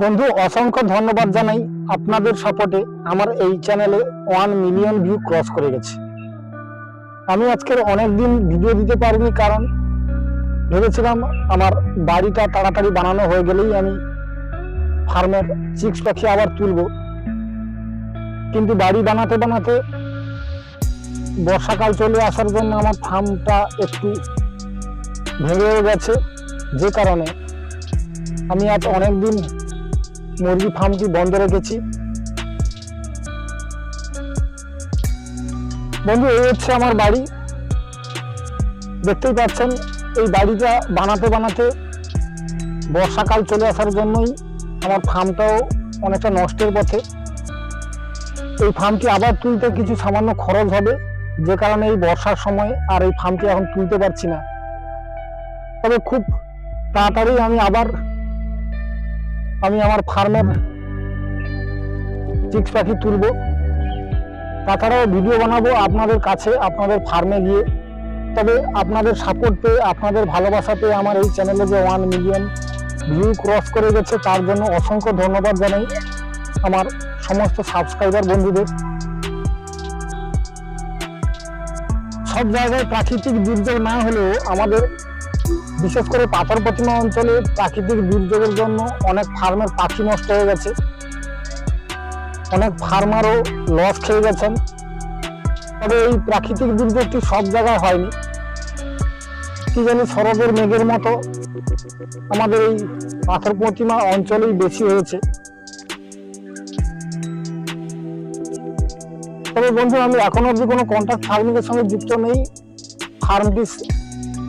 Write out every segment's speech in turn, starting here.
বন্ধু, অসংখ্য ধন্যবাদ জানাই আপনাদের সাপোর্টে আমার এই চ্যানেলে ওয়ান মিলিয়ন ভিউ ক্রস করে গেছে। আমি আজকের অনেক দিন ভিডিও দিতে পারিনি কারণ ভেবেছিলাম আমার বাড়িটা তাড়াতাড়ি বানানো হয়ে গেলেই আমি ফার্মের চিক্স পাখি আবার তুলব। কিন্তু বাড়ি বানাতে বানাতে বর্ষাকাল চলে আসার জন্য আমার ফার্মটা একটু ভেঙেও গেছে। যে কারণে আমি আজ অনেক দিন মুরগি ফার্মটি বন্ধ রেখেছি। বন্ধু, এই হচ্ছে আমার বাড়ি। দেখতেই পাচ্ছেন, এই বাড়িটা বানাতে বানাতে বর্ষাকাল চলে আসার জন্যই আমার ফার্মটাও অনেকটা নষ্টের পথে। এই ফার্মটি আবার তুলতে কিছু সামান্য খরচ হবে, যে কারণে এই বর্ষার সময় আর এই ফার্মটি এখন তুলতে পারছি না। তবে খুব তাড়াতাড়ি আমি আবার আমি আমার ফার্মের চিক্স পাখি তুলব। তাছাড়াও ভিডিও বানাবো আপনাদের কাছে, আপনাদের ফার্মে গিয়ে। তবে আপনাদের সাপোর্ট পেয়ে, আপনাদের ভালোবাসা পেয়ে আমার এই চ্যানেলে যে ওয়ান মিলিয়ন ভিউ ক্রস করে গেছে, তার জন্য অসংখ্য ধন্যবাদ জানাই আমার সমস্ত সাবস্ক্রাইবার বন্ধুদের। সব জায়গায় প্রাকৃতিক দুর্যোগ না হলেও আমাদের বিশেষ করে পাথর প্রতিমা অঞ্চলে প্রাকৃতিক দুর্যোগের জন্য অনেক ফার্মের পাখি নষ্ট হয়ে গেছে। অনেক ফার্মারও লস খেয়ে গেছেন। তবে এই প্রাকৃতিক দুর্যোগটি সব জায়গায় হয়নি। কি জানি শরতের মেঘের মতো আমাদের এই পাথর প্রতিমা অঞ্চলেই বেশি হয়েছে। তবে বন্ধু, আমি এখনও অব্দি কোনো কন্ট্রাক্ট ফার্মিংয়ের সঙ্গে যুক্ত নেই। ফার্মটি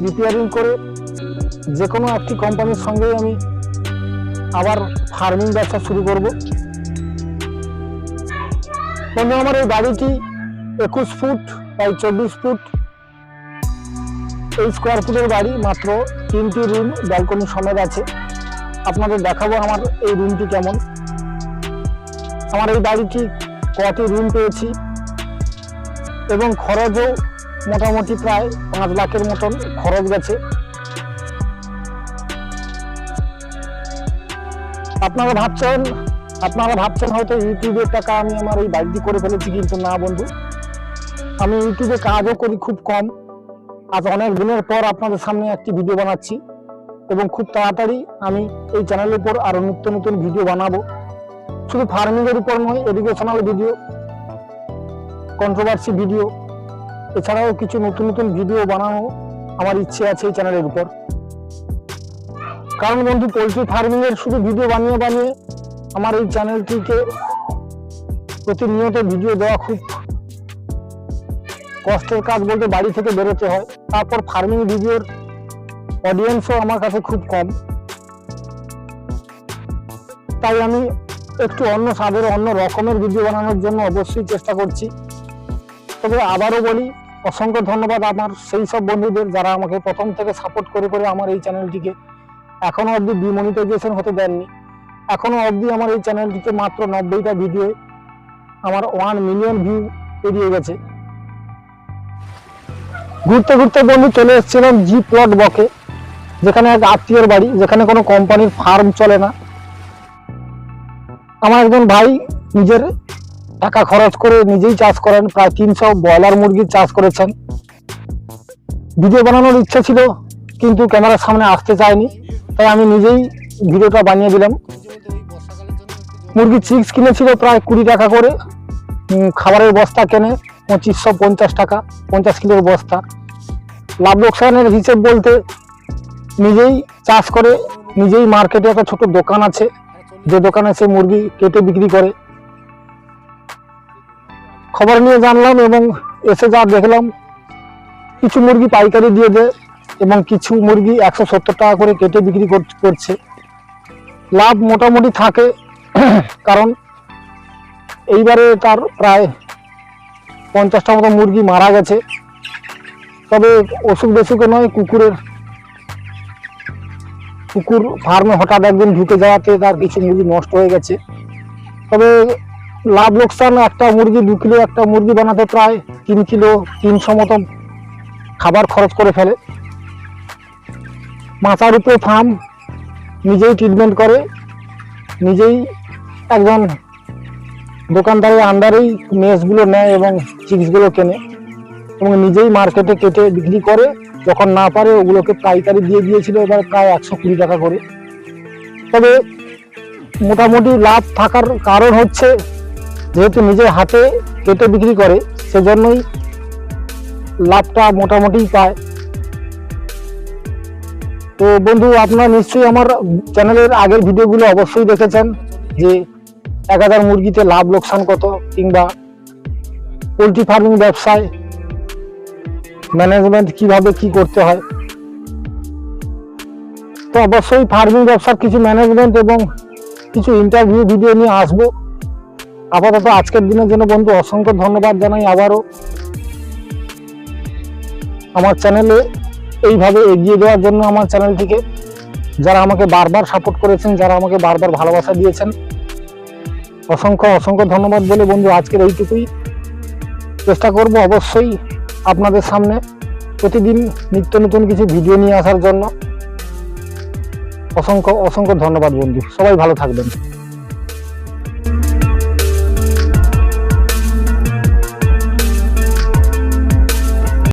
রিপেয়ারিং করে যে কোনো একটি কোম্পানির সঙ্গেই আমি আবার ফার্মিং ব্যবসা শুরু করব। বন্ধু, আমার এই বাড়িটি একুশ ফুট প্রায় চব্বিশ ফুট। এই স্কোয়ার ফুটের বাড়ি মাত্র তিনটি রুম ব্যালকনি সমেত আছে। আপনাদের দেখাবো আমার এই রুমটি কেমন। আমার এই বাড়িটি কটি রুম পেয়েছি এবং খরচও মোটামুটি প্রায় পাঁচ লাখের মতন খরচ গেছে। আপনারা ভাবছেন আপনারা ভাবছেন হয়তো ইউটিউবের টাকা আমি আমার এই বাড়িটি করে ফেলেছি কিন্তু না বন্ধু। আমি ইউটিউবে কাজও করি খুব কম। আজ অনেক দিনের পর আপনাদের সামনে একটি ভিডিও বানাচ্ছি এবং খুব তাড়াতাড়ি আমি এই চ্যানেলের উপর আরও নিত্য নতুন ভিডিও বানাবো। শুধু ফার্মিংয়ের উপর নয় এডুকেশনাল ভিডিও কন্ট্রোভার্সি ভিডিও এছাড়াও কিছু নতুন নতুন ভিডিও বানানো আমার ইচ্ছে আছে এই চ্যানেলের উপর। কারণ বন্ধু, পোলট্রি ফার্মিং এর শুধু ভিডিও বানিয়ে বানিয়ে আমার এই চ্যানেলটিকে প্রতিনিয়ত ভিডিও দেওয়া খুব কষ্টের কাজ বলতে বাড়ি থেকে বেরোতে হয়। তারপর ফার্মিং ভিডিওর অডিয়েন্সও আমার কাছে খুব কম। তাই আমি একটু অন্য স্বাদের, অন্য রকমের ভিডিও বানানোর জন্য অবশ্যই চেষ্টা করছি। তবে আবারও বলি, অসংখ্য ধন্যবাদ আমার সেই সব বন্ধুদের যারা আমাকে প্রথম থেকে সাপোর্ট করে করে আমার এই চ্যানেলটিকে এখনও অবধি ডিমনিটাইজেশন হতে দেননি। এখনও অবধি আমার এই চ্যানেলটিতে মাত্র নব্বইটা ভিডিও আমার ওয়ান মিলিয়ন ভিউ পেরিয়ে গেছে। ঘুরতে ঘুরতে বন্ধু চলে এসেছিলাম জি প্লট বকে যেখানে এক আত্মীয়র বাড়ি, যেখানে কোনো কোম্পানির ফার্ম চলে না। আমার একজন ভাই নিজের টাকা খরচ করে নিজেই চাষ করেন, প্রায় তিনশো ব্রয়লার মুরগির চাষ করেছেন। ভিডিও বানানোর ইচ্ছা ছিল কিন্তু ক্যামেরার সামনে আসতে চায়নি। তাই আমি নিজেই ভিডিওটা বানিয়ে দিলাম। মুরগি চিক্স কিনেছিল প্রায় কুড়ি টাকা করে। খাবারের বস্তা কেনে, পঁচিশশো পঞ্চাশ টাকা, পঞ্চাশ কিলোর বস্তা। লাভ লোকসানের হিসেব বলতে নিজেই চাষ করে, নিজেই মার্কেটে একটা ছোট দোকান আছে। যে দোকানে সে মুরগি কেটে বিক্রি করে। খবর নিয়ে জানলাম এবং এসে যা দেখলাম, কিছু মুরগি পাইকারি দিয়ে দেয়। এবং কিছু মুরগি একশো সত্তর টাকা করে কেটে বিক্রি কর- করছে। লাভ মোটামুটি থাকে, কারণ এইবারে তার প্রায় পঞ্চাশটা মতো মুরগি মারা গেছে। তবে অসুখ বেসুখে নয়, কুকুরের, কুকুর ফার্মে হঠাৎ একদিন ঢুকে যাওয়াতে তার কিছু মুরগি নষ্ট হয়ে গেছে। তবে লাভ লোকসান, একটা মুরগি, দু কিলো একটা মুরগি বানাতে প্রায় তিন কিলো, তিনশো মতো খাবার খরচ করে ফেলে। মাথার উপরে ফার্ম নিজেই ট্রিটমেন্ট করে। নিজেই একজন দোকানদারের আন্ডারেই মেসগুলো নেয় এবং চিপসগুলো কেনে এবং নিজেই মার্কেটে কেটে বিক্রি করে। যখন না পারে, ওগুলোকে পাইকারি দিয়ে দিয়েছিল এবার প্রায় একশো কুড়ি টাকা করে। তবে মোটামুটি লাভ থাকার কারণ হচ্ছে, যেহেতু নিজের হাতে কেটে বিক্রি করে, সেজন্যই লাভটা মোটামুটি পায়। তো বন্ধু, আপনারা নিশ্চয়ই আমার চ্যানেলের আগের ভিডিওগুলো অবশ্যই দেখেছেন যে এক হাজার মুরগিতে লাভ লোকসান কত কিংবা পোলট্রি ফার্মিং ব্যবসায় ম্যানেজমেন্ট কীভাবে কি করতে হয়। তো অবশ্যই ফার্মিং ব্যবসার কিছু ম্যানেজমেন্ট এবং কিছু ইন্টারভিউ ভিডিও নিয়ে আসব। আপাতত আজকের দিনের জন্য বন্ধু অসংখ্য ধন্যবাদ জানাই আবারও। আমার চ্যানেলে এইভাবে এগিয়ে দেওয়ার জন্য আমার চ্যানেলটিকে। যারা আমাকে বারবার সাপোর্ট করেছেন, যারা আমাকে বারবার ভালোবাসা দিয়েছেন, অসংখ্য অসংখ্য ধন্যবাদ বলে বন্ধু, আজকের এইটুকুই। চেষ্টা করব অবশ্যই আপনাদের সামনে প্রতিদিন নিত্য নতুন কিছু ভিডিও নিয়ে আসার জন্য। অসংখ্য অসংখ্য ধন্যবাদ বন্ধু। সবাই ভালো থাকবেন।